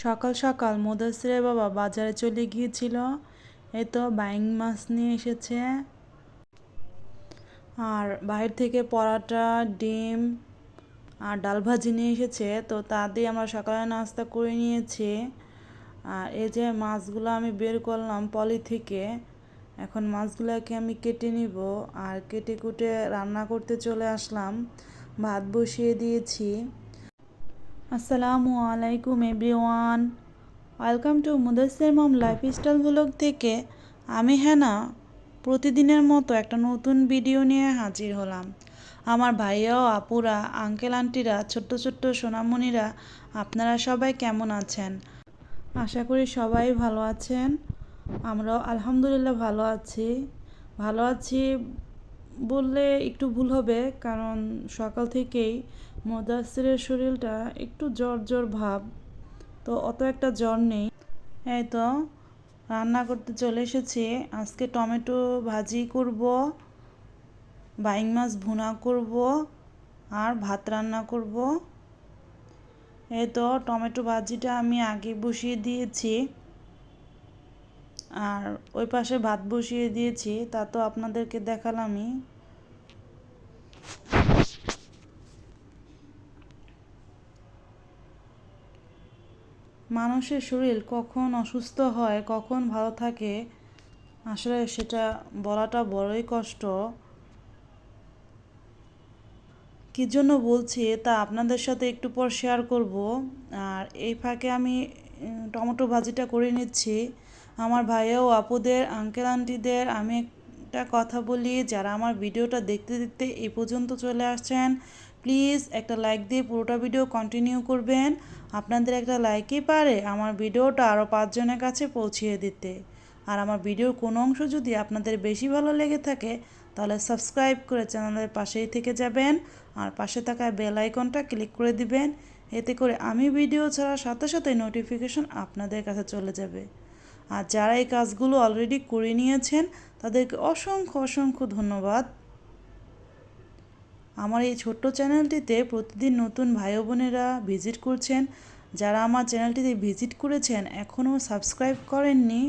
সকাল সকাল মুদাসিরের বাবা বাজারে চলে গিয়েছিল। এই তো বাইং মাছ নিয়ে এসেছে। আর বাইরে থেকে পরাটা, ডিম আর ডাল ভাজি নিয়ে এসেছে। তো তা দিয়ে আমরা সকালে নাস্তা করে নিয়েছি। আর এই যে মাছগুলো আমি বের করলাম পলি থেকে, এখন মাছগুলোকে আমি কেটে নিব। আর কেটে কুটে রান্না করতে চলে আসলাম। ভাত বসিয়ে দিয়েছি। আসসালামু আলাইকুম everyone. Welcome to Mudasser mom lifestyle blog থেকে আমি হেনা। প্রতিদিনের মতো একটা নতুন ভিডিও নিয়ে হাজির হলাম। আমার ভাইয়া ও আপুরা, আঙ্কেল, আন্টিরা, ছোট্ট ছোট্ট সোনামণিরা, আপনারা সবাই কেমন আছেন? আশা করি সবাই ভালো আছেন। আমরাও আলহামদুলিল্লাহ ভালো আছি। ভালো আছি বললে একটু ভুল হবে, কারণ সকাল থেকেই মোদাসিরের শরীরটা একটু জ্বর জ্বর ভাব, তো অত একটা জ্বর নেই। এই তো, রান্না করতে চলে এসেছি। আজকে টমেটো ভাজি করব, বাইং মাছ ভুনা করব আর ভাত রান্না করব। এই তো, টমেটো ভাজিটা আমি আগে বসিয়ে দিয়েছি। আর ওই পাশে ভাত বসিয়ে দিয়েছি, তা তো আপনাদেরকে দেখালামই। মানুষের শরীর কখন অসুস্থ হয়, কখন ভালো থাকে, আসলে সেটা বলাটা বড়ই কষ্ট। কী জন্য বলছি, তা আপনাদের সাথে একটু পর শেয়ার করব। আর এই ফাঁকে আমি টমেটো ভাজিটা করে নিচ্ছি। আমার ভাইয়া ও আপুদের আঙ্কেল আন্টিদের আমি একটা কথা বলি, যারা আমার ভিডিওটা দেখতে দেখতে এই পর্যন্ত চলে আসছেন প্লিজ একটা লাইক দিয়ে পুরোটা ভিডিও কন্টিনিউ করবেন। আপনাদের একটা লাইকই পারে আমার ভিডিওটা আরও পাঁচজনের কাছে পৌঁছিয়ে দিতে। আর আমার ভিডিওর কোনো অংশ যদি আপনাদের বেশি ভালো লেগে থাকে, তাহলে সাবস্ক্রাইব করে চ্যানেলের পাশেই থেকে যাবেন। আর পাশে থাকা বেল আইকনটা ক্লিক করে দিবেন। এতে করে আমি ভিডিও ছাড়ার সাথে সাথে নোটিফিকেশন আপনাদের কাছে চলে যাবে। আর যারা এই কাজগুলো অলরেডি করে নিয়েছেন, তাদেরকে অসংখ্য অসংখ্য ধন্যবাদ। আমার এই ছোট্ট চ্যানেলটিতে প্রতিদিন নতুন ভাই বোনেরা ভিজিট করছেন। যারা আমার চ্যানেলটিতে ভিজিট করেছেন, এখনও সাবস্ক্রাইব করেননি,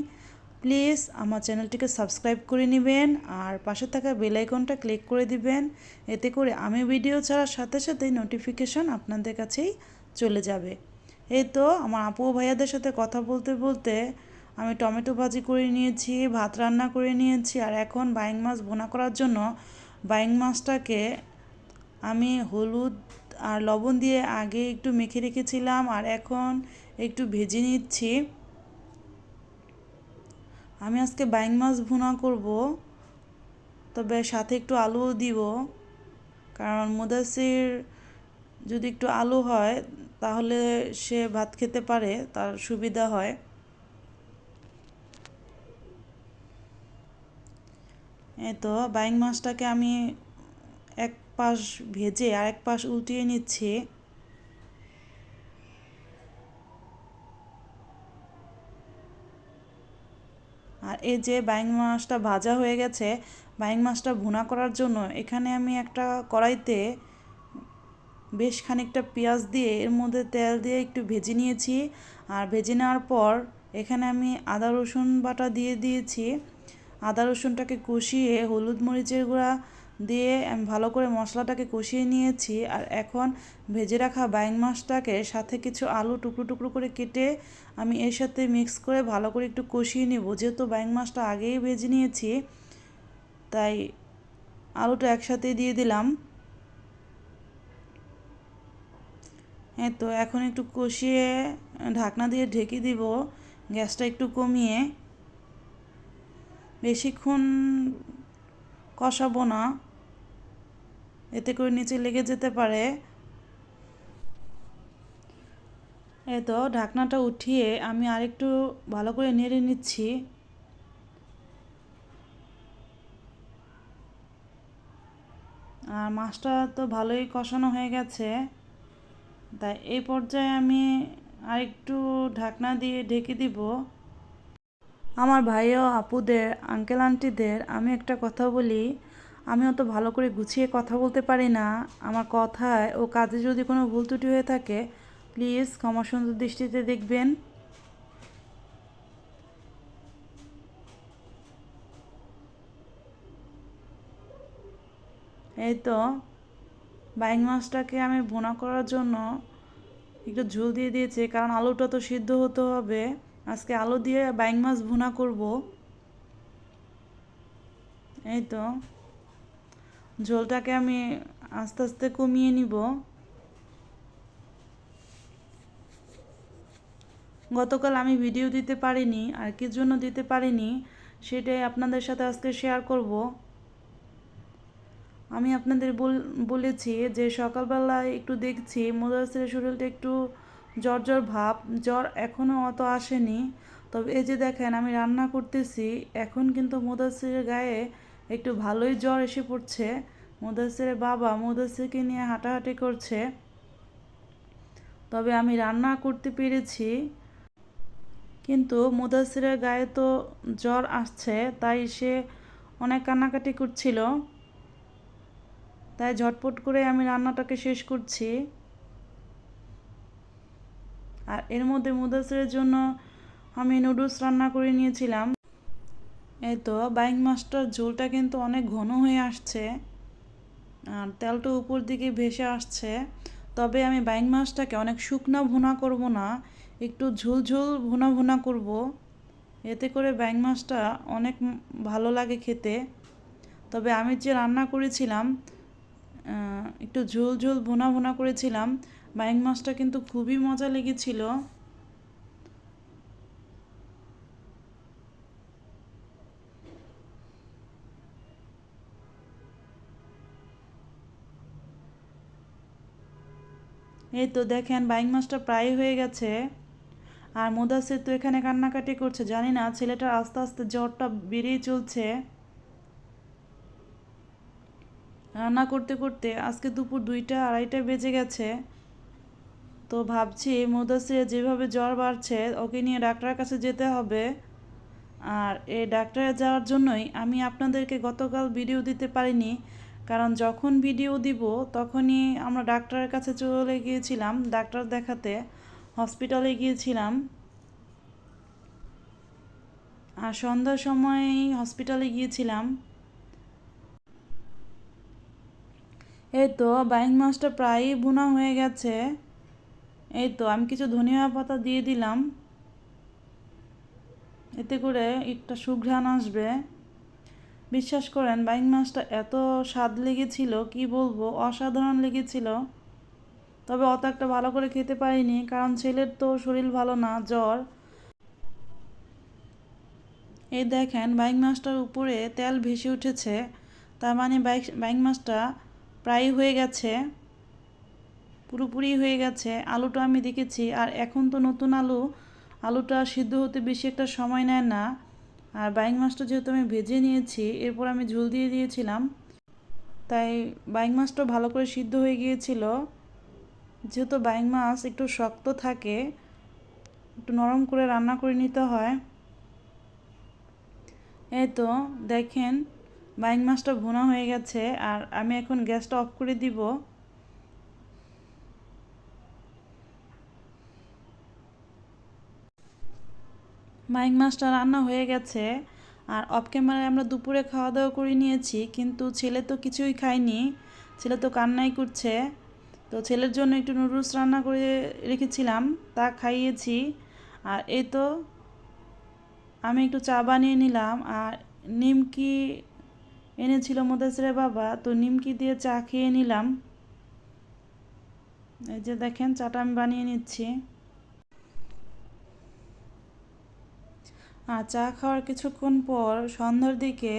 প্লিজ আমার চ্যানেলটিকে সাবস্ক্রাইব করে নেবেন আর পাশে থাকা বেল আইকনটা ক্লিক করে দিবেন। এতে করে আমি ভিডিও ছাড়ার সাথে সাথেই নোটিফিকেশন আপনাদের কাছেই চলে যাবে। এই তো আমার আপু ভাইয়াদের সাথে কথা বলতে বলতে আমি টমেটো ভাজি করে নিয়েছি, ভাত রান্না করে নিয়েছি আর এখন বাইং মাছ ভোনা করার জন্য বাইং মাছটাকে আমি হলুদ আর লবণ দিয়ে আগে একটু মেখে রেখেছিলাম আর এখন একটু ভেজে নিচ্ছি। আমি আজকে বাইং মাছ ভুনা করব, তবে সাথে একটু আলুও দিব। কারণ মুদাসির যদি একটু আলু হয়, তাহলে সে ভাত খেতে পারে, তার সুবিধা হয়। এই তো, বাইং মাছটাকে আমি এক পাশ ভেজে আর এক পাশ উল্টিয়ে নিচ্ছি। আর এই যে বাইং মাছটা ভাজা হয়ে গেছে, বাইং মাছটা ভুনা করার জন্য এখানে আমি একটা কড়াইতে বেশ খানিকটা পেঁয়াজ দিয়ে এর মধ্যে তেল দিয়ে একটু ভেজে নিয়েছি। আর ভেজে নেওয়ার পর এখানে আমি আদা, রসুন বাটা দিয়ে দিয়েছি। আদা, রসুনটাকে কষিয়ে হলুদ মরিচের গুঁড়া দিয়ে আমি ভালো করে মশলাটাকে কষিয়ে নিয়েছি আর এখন ভেজে রাখা বাইং মাছটাকে সাথে কিছু আলু টুকরো টুকরো করে কেটে আমি এর সাথে মিক্স করে ভালো করে একটু কষিয়ে নেব। যেহেতু বাইং মাছটা আগেই ভেজে নিয়েছি, তাই আলুটা একসাথে দিয়ে দিলাম। হ্যাঁ তো, এখন একটু কষিয়ে ঢাকনা দিয়ে ঢেকে দিব, গ্যাসটা একটু কমিয়ে। বেশিক্ষণ কষাবো না। এতে করে নিচে লেগে যেতে পারে। এই তো ঢাকনাটা উঠিয়ে আমি আরেকটু ভালো করে নেড়ে নিচ্ছি। আর মাছটা তো ভালোই কষানো হয়ে গেছে। তাই এই পর্যায়ে আমি আরেকটু ঢাকনা দিয়ে ঢেকে দিব। আমার ভাই ও আপুদের আঙ্কেল আন্টিদের আমি একটা কথা বলি। আমি অত ভালো করে গুছিয়ে কথা বলতে পারি না। আমার কথায় ও কাজে যদি কোনো ভুল ত্রুটি হয়ে থাকে, প্লিজ ক্ষমা সুন্দর দৃষ্টিতে দেখবেন। এই তো, বাইং মাছটাকে আমি ভুনা করার জন্য একটু ঝোল দিয়ে দিয়েছি, কারণ আলুটা তো সিদ্ধ হতে হবে। আজকে আলু দিয়ে বাইং মাছ ভুনা করব। এই তো। ঝোলটাকে আমি আস্তে আস্তে কমিয়ে নিব। গতকাল আমি ভিডিও দিতে পারিনি, আর কি জন্য দিতে পারিনি সেটাই আপনাদের সাথে আজকে শেয়ার করব। আমি আপনাদের বলেছি যে সকালবেলায় একটু দেখছি মুদাসিরের শরীরটা একটু জ্বর জ্বর ভাব, জ্বর এখনও অত আসেনি। তবে এই যে দেখেন আমি রান্না করতেছি, এখন কিন্তু মুদাসিরের গায়ে একটু ভালোই জ্বর এসে পড়ছে। মুদাসিরের বাবা মুদাসিরকে নিয়ে হাঁটাহাঁটি করছে। তবে আমি রান্না করতে পেরেছি। কিন্তু মুদাসিরের গায়ে তো জ্বর আসছে, তাই সে অনেক কান্নাকাটি করছিল। তাই ঝটপট করে আমি রান্নাটাকে শেষ করছি। আর এর মধ্যে মুদাসিরের জন্য আমি নুডলস রান্না করে নিয়েছিলাম। এই তো, বাইং মাছটার ঝোলটা কিন্তু অনেক ঘন হয়ে আসছে। আর তেলটা উপর দিকে ভেসে আসছে। তবে আমি বাইং মাছটাকে অনেক শুকনো ভুনা করব না, একটু ঝোল ঝোল ভুনা ভুনা করব। এতে করে ব্যাং মাছটা অনেক ভালো লাগে খেতে। তবে আমি যে রান্না করেছিলাম একটু ঝোল ঝোল ভুনা ভুনা করেছিলাম ব্যাং মাছটা কিন্তু খুবই মজা লেগেছিল। এই তো দেখেন বাইং মাছটা প্রায় হয়ে গেছে। আর মুদাসির তো এখানে কান্নাকাটি করছে, জানি না, ছেলেটার আস্তে আস্তে জ্বরটা বেড়েই চলছে। রান্না করতে করতে আজকে দুপুর দুইটা আড়াইটা বেজে গেছে। তো ভাবছি মুদাসির যেভাবে জ্বর বাড়ছে, ওকে নিয়ে ডাক্তারের কাছে যেতে হবে। আর এই ডাক্তারে যাওয়ার জন্যই আমি আপনাদেরকে গতকাল ভিডিও দিতে পারিনি। কারণ যখন ভিডিও দিব, তখনই আমরা ডাক্তারের কাছে চলে গিয়েছিলাম, ডাক্তার দেখাতে হসপিটালে গিয়েছিলাম। আর সন্ধ্যার সময় হসপিটালে গিয়েছিলাম। এই তো বাইং মাছটা প্রায়ই বোনা হয়ে গেছে। এই তো, আমি কিছু ধনিয়া পাতা দিয়ে দিলাম। এতে করে একটা সুঘ্রাণ আসবে। বিশ্বাস করেন, বাইং মাছটা এত স্বাদ লেগেছিল, কি বলব, অসাধারণ লেগেছিল। তবে অত একটা ভালো করে খেতে পারিনি, কারণ ছেলের তো শরীর ভালো না, জ্বর। এই দেখেন, বাইং মাছটার উপরে তেল ভেসে উঠেছে, তার মানে বাইক বাইং মাছটা প্রায় হয়ে গেছে, পুরোপুরি হয়ে গেছে। আলুটা আমি দেখেছি, আর এখন তো নতুন আলু, আলুটা সিদ্ধ হতে বেশি একটা সময় নেয় না। আর বাইং মাছটা যেহেতু আমি ভেজে নিয়েছি, এরপর আমি ঝোল দিয়ে দিয়েছিলাম। তাই বাইং মাছটা ভালো করে সিদ্ধ হয়ে গিয়েছিল। যেহেতু বাইং মাছ একটু শক্ত থাকে, একটু নরম করে রান্না করে নিতে হয়। এই তো দেখেন, বাইং মাছটা ভুনা হয়ে গেছে, আর আমি এখন গ্যাসটা অফ করে দিব। বাইং মাছটা রান্না হয়ে গেছে। আর অফ ক্যামেরায় আমরা দুপুরে খাওয়া দাওয়া করে নিয়েছি, কিন্তু ছেলে তো কিছুই খায়নি। ছেলে তো কান্নাই করছে। তো ছেলের জন্য একটু নুডলস রান্না করে রেখেছিলাম, তা খাইয়েছি। আর এই তো আমি একটু চা বানিয়ে নিলাম। আর নিমকি এনেছিল মোদাসিরের বাবা, তো নিমকি দিয়ে চা খেয়ে নিলাম। এই যে দেখেন, চাটা আমি বানিয়ে নিচ্ছি। আর চা খাওয়ার কিছুক্ষণ পর সন্ধ্যার দিকে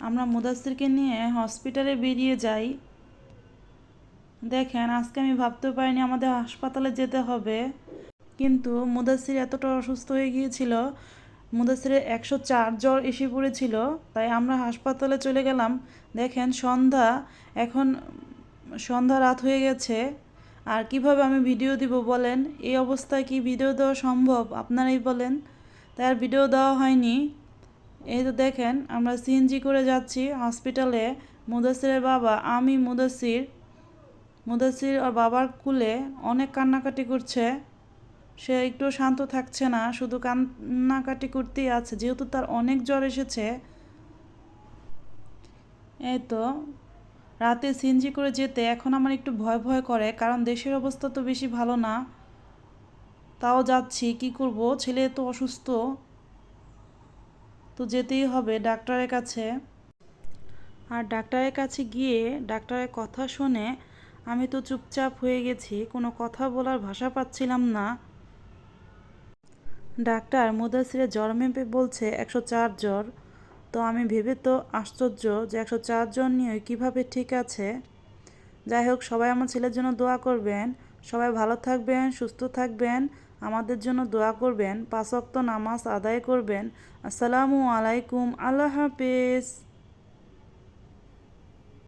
আমরা মুদাসিরকে নিয়ে হসপিটালে বেরিয়ে যাই। দেখেন, আজকে আমি ভাবতে পারিনি আমাদের হাসপাতালে যেতে হবে। কিন্তু মুদাসির এতটা অসুস্থ হয়ে গিয়েছিল মুদাসিরের একশো চার জ্বর এসে পড়েছিল, তাই আমরা হাসপাতালে চলে গেলাম। দেখেন, সন্ধ্যা, এখন সন্ধ্যা রাত হয়ে গেছে। আর কীভাবে আমি ভিডিও দিব বলেন? এই অবস্থায় কি ভিডিও দেওয়া সম্ভব? আপনারাই বলেন। তাই আর ভিডিও দেওয়া হয়নি। এই তো দেখেন, আমরা সিএনজি করে যাচ্ছি হসপিটালে মুদাসিরের বাবা, আমি মুদাসির। মুদাসির ওর বাবার কুলে অনেক কান্নাকাটি করছে। সে একটু শান্ত থাকছে না, শুধু কান্নাকাটি করতেই আছে, যেহেতু তার অনেক জ্বর এসেছে। এই তো, রাতে সিনজি করে যেতে এখন আমার একটু ভয় ভয় করে, কারণ দেশের অবস্থা তো বেশি ভালো না। তাও যাচ্ছি, কি করব? ছেলে তো অসুস্থ। তো যেতেই হবে ডাক্তারের কাছে। আর ডাক্তারের কাছে গিয়ে ডাক্তারের কথা শুনে আমি তো চুপচাপ হয়ে গেছি, কোনো কথা বলার ভাষা পাচ্ছিলাম না। ডাক্তার মুদাসিরে জ্বর মেপে বলছে, একশো চার জ্বর। তো আমি ভেবে তো আশ্চর্য যে একশো চার জন নিয়ে কীভাবে ঠিক আছে। যাই হোক, সবাই আমার ছেলের জন্য দোয়া করবেন। সবাই ভালো থাকবেন, সুস্থ থাকবেন। আমাদের জন্য দোয়া করবেন পাঁচ ওয়াক্ত নামাজ আদায় করবেন। আসসালামু আলাইকুম আল্লাহ হাফেজ।